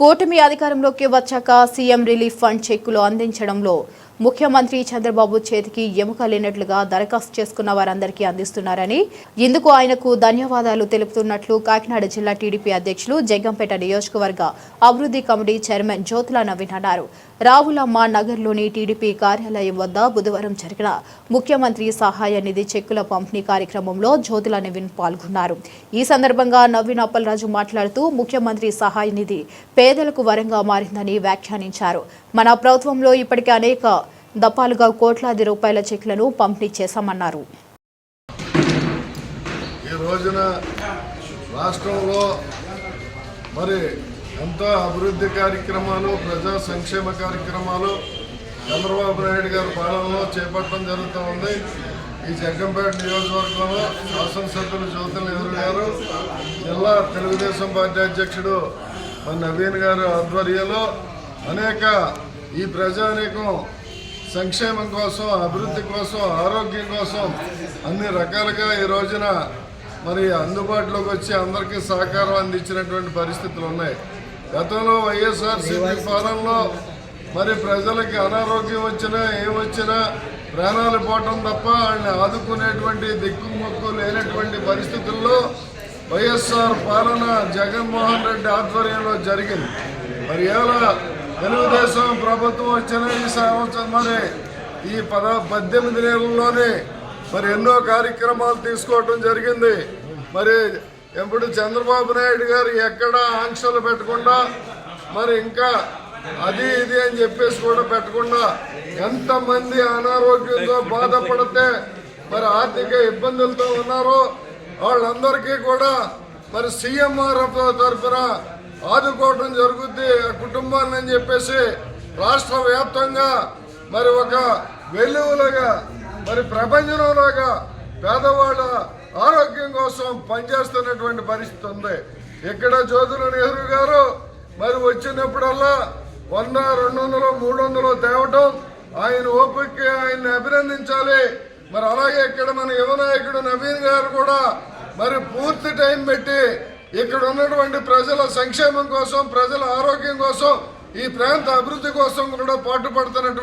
కూటమి అధికారంలోకి వచ్చాక సీఎం రిలీఫ్ ఫండ్ చెక్కులు అందించడంలో ముఖ్యమంత్రి చంద్రబాబు చేతికి ఎముక లేనట్లుగా దరఖాస్తు చేసుకున్న వారందరికీ అందిస్తున్నారని ఇందుకు ఆయనకు ధన్యవాదాలు తెలుపుతున్నట్లు కాకినాడ జిల్లా టీడీపీ అధ్యక్షులు జగ్గంపేట నియోజకవర్గ అభివృద్ధి కమిటీ చైర్మన్ జ్యోతుల నవీన్ అన్నారు. రావులమ్మ నగర్లోని టీడీపీ కార్యాలయం వద్ద బుధవారం జరిగిన ముఖ్యమంత్రి సహాయ నిధి చెక్కుల పంపిణీ కార్యక్రమంలో జ్యోతుల నవీన్ పాల్గొన్నారు. ఈ సందర్భంగా నవీన్ అప్పలరాజు మాట్లాడుతూ ముఖ్యమంత్రి సహాయ నిధి పేదలకు వరంగా మారిందని వ్యాఖ్యానించారు. మన ప్రభుత్వంలో ఇప్పటికే అనేక దఫాలుగా కోట్లాది రూపాయల చెక్లను పంపిణీ చేశామన్నారు. ఈ రోజున రాష్ట్రంలో మరి ఎంతో అభివృద్ధి కార్యక్రమాలు ప్రజా సంక్షేమ కార్యక్రమాలు చంద్రబాబు నాయుడు గారి పాలనలో చేపట్టడం జరుగుతూ ఉంది. ఈ జగ్గంపేట నియోజకవర్గంలో శాసనసభ్యులు జ్యోతుల నెహ్రూ గారు జిల్లా తెలుగుదేశం పార్టీ అధ్యక్షుడు మన నవీన్ గారు ఆధ్వర్యంలో అనేక ఈ ప్రజానీకం సంక్షేమం కోసం అభివృద్ధి కోసం ఆరోగ్యం కోసం అన్ని రకాలుగా ఈ రోజున మరి అందుబాటులోకి వచ్చి అందరికీ సహకారం అందించినటువంటి పరిస్థితులు ఉన్నాయి. గతంలో వైఎస్ఆర్సీపీ పాలనలో మరి ప్రజలకి అనారోగ్యం వచ్చినా ఏమొచ్చినా ప్రాణాలు పోవటం తప్ప వాళ్ళని ఆదుకునేటువంటి దిక్కుమొక్కు లేనటువంటి పరిస్థితుల్లో వైఎస్ఆర్ పాలన జగన్మోహన్ రెడ్డి ఆధ్వర్యంలో జరిగింది. మరి ఏమైనా ప్రభుత్వం వచ్చిన ఈ సంవత్సరం మరి ఈ పద పద్దెనిమిది నెలల్లోనే మరి ఎన్నో కార్యక్రమాలు తీసుకోవటం జరిగింది. మరి ఎప్పుడు చంద్రబాబు నాయుడు గారు ఎక్కడ ఆంక్షలు పెట్టకుండా మరి ఇంకా అది ఇది అని చెప్పేసి కూడా పెట్టకుండా ఎంతమంది అనారోగ్యంతో బాధపడితే మరి ఆర్థిక ఇబ్బందులతో ఉన్నారో వాళ్ళందరికీ కూడా మరి సీఎంఆర్ తరఫున ఆదుకోవడం జరుగుద్ది ఆ కుటుంబాన్ని అని చెప్పేసి రాష్ట్ర వ్యాప్తంగా మరి ఒక వెలుగులుగా మరి ప్రపంచంలోగా పేదవాళ్ళ ఆరోగ్యం కోసం పనిచేస్తున్నటువంటి పరిస్థితి ఉంది. ఇక్కడ జ్యోతుల నెహ్రూ గారు మరి వచ్చినప్పుడల్లా వంద రెండు వందలు మూడు వందలు తేవటం ఆయన ఓపికకి ఆయన్ని అభినందించాలి. మరి అలాగే ఇక్కడ మన యువ నాయకుడు నవీన్ గారు కూడా మరి పూర్తి టైం పెట్టి ఇక్కడ ఉన్నటువంటి ప్రజల సంక్షేమం కోసం ప్రజల ఆరోగ్యం కోసం ఈ ప్రాంత అభివృద్ధి కోసం కూడా పాటుపడుతున్నటువంటి